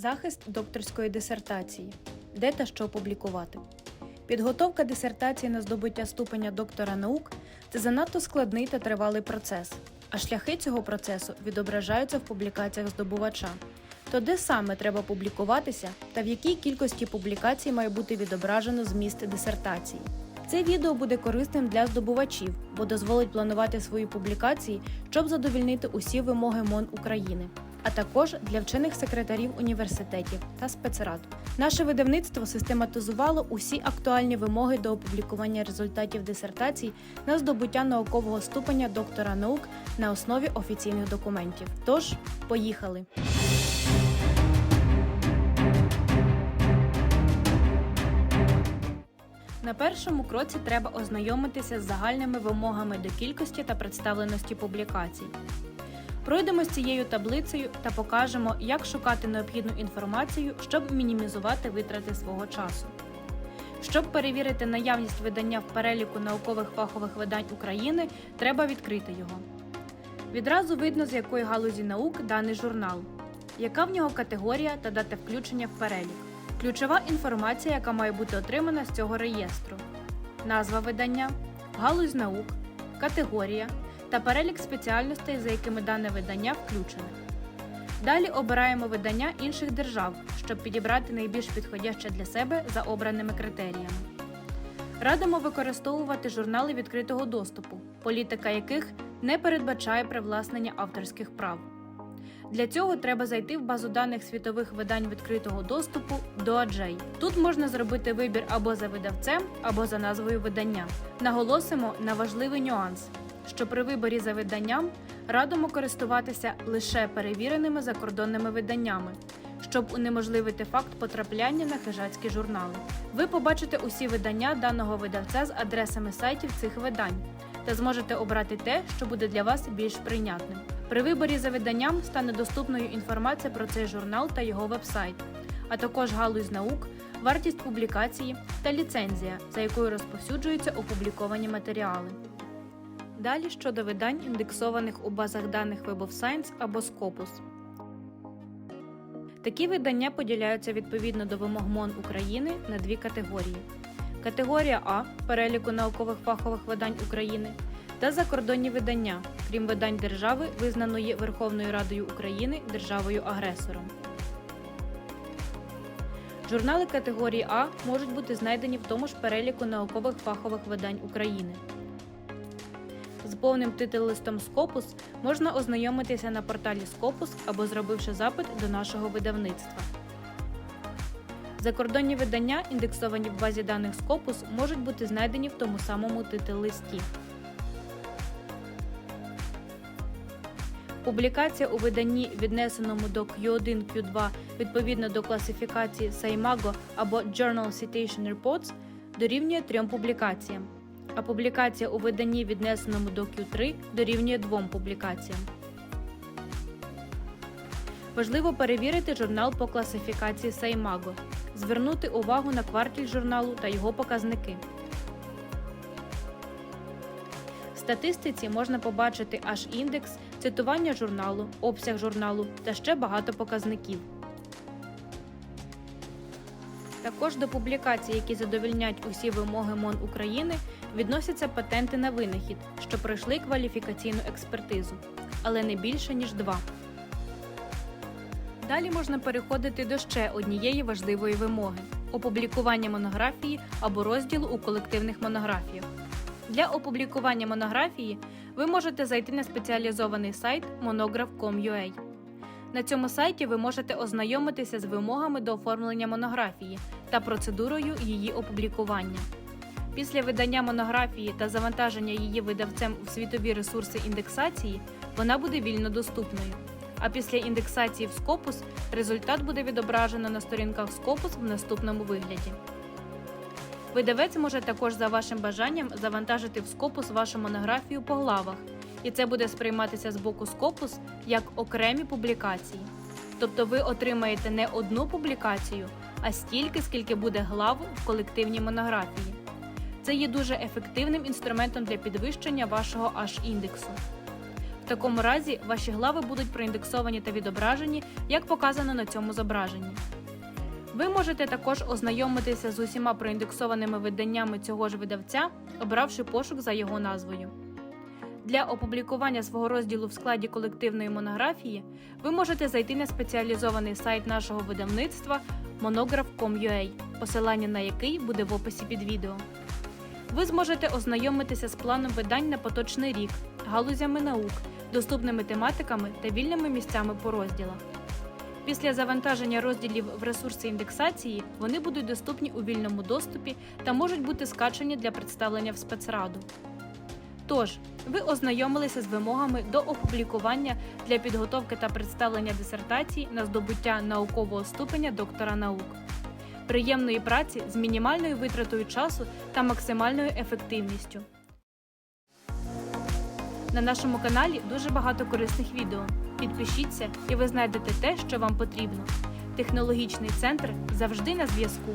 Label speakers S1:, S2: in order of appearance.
S1: Захист докторської дисертації. Де та що опублікувати. Підготовка дисертації на здобуття ступеня доктора наук це занадто складний та тривалий процес, а шляхи цього процесу відображаються в публікаціях здобувача. То де саме треба публікуватися та в якій кількості публікацій має бути відображено зміст дисертації. Це відео буде корисним для здобувачів, бо дозволить планувати свої публікації, щоб задовільнити усі вимоги МОН України, а також для вчених секретарів університетів та спецрад. Наше видавництво систематизувало усі актуальні вимоги до опублікування результатів дисертацій на здобуття наукового ступеня доктора наук на основі офіційних документів. Тож, поїхали! На першому кроці треба ознайомитися з загальними вимогами до кількості та представленості публікацій. Пройдемо з цією таблицею та покажемо, як шукати необхідну інформацію, щоб мінімізувати витрати свого часу. Щоб перевірити наявність видання в переліку наукових фахових видань України, треба відкрити його. Відразу видно, з якої галузі наук даний журнал, яка в нього категорія та дата включення в перелік. Ключова інформація, яка має бути отримана з цього реєстру: назва видання, галузь наук, категорія та перелік спеціальностей, за якими дане видання включене. Далі обираємо видання інших держав, щоб підібрати найбільш підходяще для себе за обраними критеріями. Радимо використовувати журнали відкритого доступу, політика яких не передбачає привласнення авторських прав. Для цього треба зайти в базу даних світових видань відкритого доступу DOAJ. Тут можна зробити вибір або за видавцем, або за назвою видання. Наголосимо на важливий нюанс, що при виборі за виданням радимо користуватися лише перевіреними закордонними виданнями, щоб унеможливити факт потрапляння на хижацькі журнали. Ви побачите усі видання даного видавця з адресами сайтів цих видань та зможете обрати те, що буде для вас більш прийнятним. При виборі за виданням стане доступною інформація про цей журнал та його вебсайт, а також галузь наук, вартість публікації та ліцензія, за якою розповсюджуються опубліковані матеріали. Далі щодо видань, індексованих у базах даних Web of Science або Scopus. Такі видання поділяються відповідно до вимог МОН України на дві категорії: категорія А переліку наукових фахових видань України та закордонні видання, крім видань держави, визнаної Верховною Радою України державою-агресором. Журнали категорії А можуть бути знайдені в тому ж переліку наукових фахових видань України. З повним титул-листом Scopus можна ознайомитися на порталі Scopus або зробивши запит до нашого видавництва. Закордонні видання, індексовані в базі даних Scopus, можуть бути знайдені в тому самому титул-листі. Публікація у виданні, віднесеному до Q1 Q2 відповідно до класифікації SAIMAGO або Journal Citation Reports, дорівнює трьом публікаціям, а публікація у виданні, віднесеному до Q3, дорівнює двом публікаціям. Важливо перевірити журнал по класифікації SAIMAGO, звернути увагу на квартіль журналу та його показники. В статистиці можна побачити аж індекс, цитування журналу, обсяг журналу та ще багато показників. Також до публікацій, які задовільнять усі вимоги МОН України, відносяться патенти на винахід, що пройшли кваліфікаційну експертизу, але не більше ніж два. Далі можна переходити до ще однієї важливої вимоги опублікування монографії або розділу у колективних монографіях. Для опублікування монографії ви можете зайти на спеціалізований сайт monograph.com.ua. На цьому сайті ви можете ознайомитися з вимогами до оформлення монографії та процедурою її опублікування. Після видання монографії та завантаження її видавцем у світові ресурси індексації вона буде вільно доступною. А після індексації в Scopus результат буде відображено на сторінках Scopus в наступному вигляді. Видавець може також за вашим бажанням завантажити в Scopus вашу монографію по главах, і це буде сприйматися з боку Scopus як окремі публікації. Тобто ви отримаєте не одну публікацію, а стільки, скільки буде глав в колективній монографії. Це є дуже ефективним інструментом для підвищення вашого H-індексу. В такому разі ваші глави будуть проіндексовані та відображені, як показано на цьому зображенні. Ви можете також ознайомитися з усіма проіндексованими виданнями цього ж видавця, обравши пошук за його назвою. Для опублікування свого розділу в складі колективної монографії ви можете зайти на спеціалізований сайт нашого видавництва monograph.com.ua, посилання на який буде в описі під відео. Ви зможете ознайомитися з планом видань на поточний рік, галузями наук, доступними тематиками та вільними місцями по розділах. Після завантаження розділів в ресурси індексації вони будуть доступні у вільному доступі та можуть бути скачані для представлення в спецраду. Тож, ви ознайомилися з вимогами до опублікування для підготовки та представлення дисертації на здобуття наукового ступеня доктора наук. Приємної праці з мінімальною витратою часу та максимальною ефективністю. На нашому каналі дуже багато корисних відео. Підпишіться і ви знайдете те, що вам потрібно. Технологічний центр завжди на зв'язку.